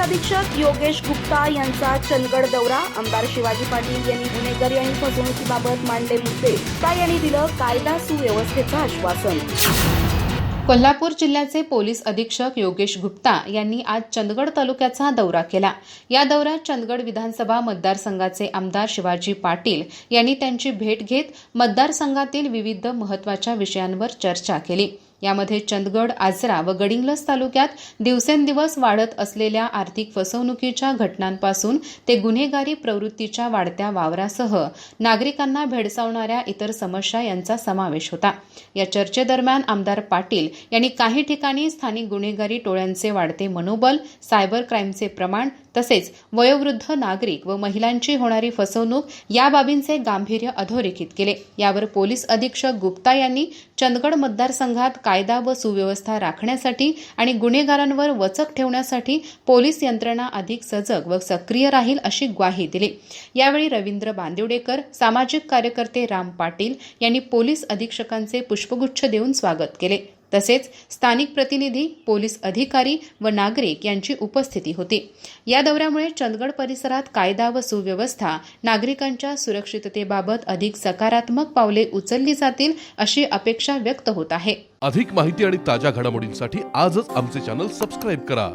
अधीक्षक योगेश गुप्ता यांचा चंदगड दौरा. आमदार शिवाजी पाटील यांनी गुन्हेगारी आणि फसवणुकीबाबत मांडले मुद्दे. गुप्ता यांनी दिलं कायदा सुव्यवस्थेचं आश्वासन. कोल्हापूर जिल्ह्याचे पोलीस अधीक्षक योगेश गुप्ता यांनी आज चंदगड तालुक्याचा दौरा केला. या दौऱ्यात चंदगड विधानसभा मतदारसंघाचे आमदार शिवाजी पाटील यांनी त्यांची भेट घेत मतदारसंघातील विविध महत्त्वाच्या विषयांवर चर्चा केली. यामध्ये चंदगड आजरा व गडिंग्लस तालुक्यात दिवसेंदिवस वाढत असलेल्या आर्थिक फसवणुकीच्या घटनांपासून ते गुन्हेगारी प्रवृत्तीच्या वाढत्या वावरासह नागरिकांना भेडसावणाऱ्या इतर समस्या यांचा समावेश होता. या चर्चेदरम्यान आमदार पाटील यांनी काही ठिकाणी स्थानिक गुन्हेगारी टोळ्यांचे वाढते मनोबल सायबर क्राईमचे प्रमाण तसेच वयोवृद्ध नागरिक व महिलांची होणारी फसवणूक या बाबींचे गांभीर्य अधोरेखित केले. यावर पोलीस अधीक्षक गुप्ता यांनी चंदगड मतदारसंघात कायदा व सुव्यवस्था राखण्यासाठी आणि गुन्हेगारांवर वचक ठेवण्यासाठी पोलीस यंत्रणा अधिक सजग व सक्रिय राहील अशी ग्वाही दिली. यावेळी रवींद्र बांदिवडेकर सामाजिक कार्यकर्ते राम पाटील यांनी पोलीस अधीक्षकांचे पुष्पगुच्छ देऊन स्वागत केले. तसेच स्थानिक प्रतिनिधी पोलीस अधिकारी व नागरिक यांची उपस्थिती होती. या दौऱ्यामुळे चंदगड परिसरात कायदा व सुव्यवस्था नागरिकांच्या सुरक्षिततेबाबत अधिक सकारात्मक पावले उचलली जातील अशी अपेक्षा व्यक्त होत आहे. अधिक माहिती आणि ताज्या घडामोडींसाठी आजच आमचे चॅनल सबस्क्राईब करा.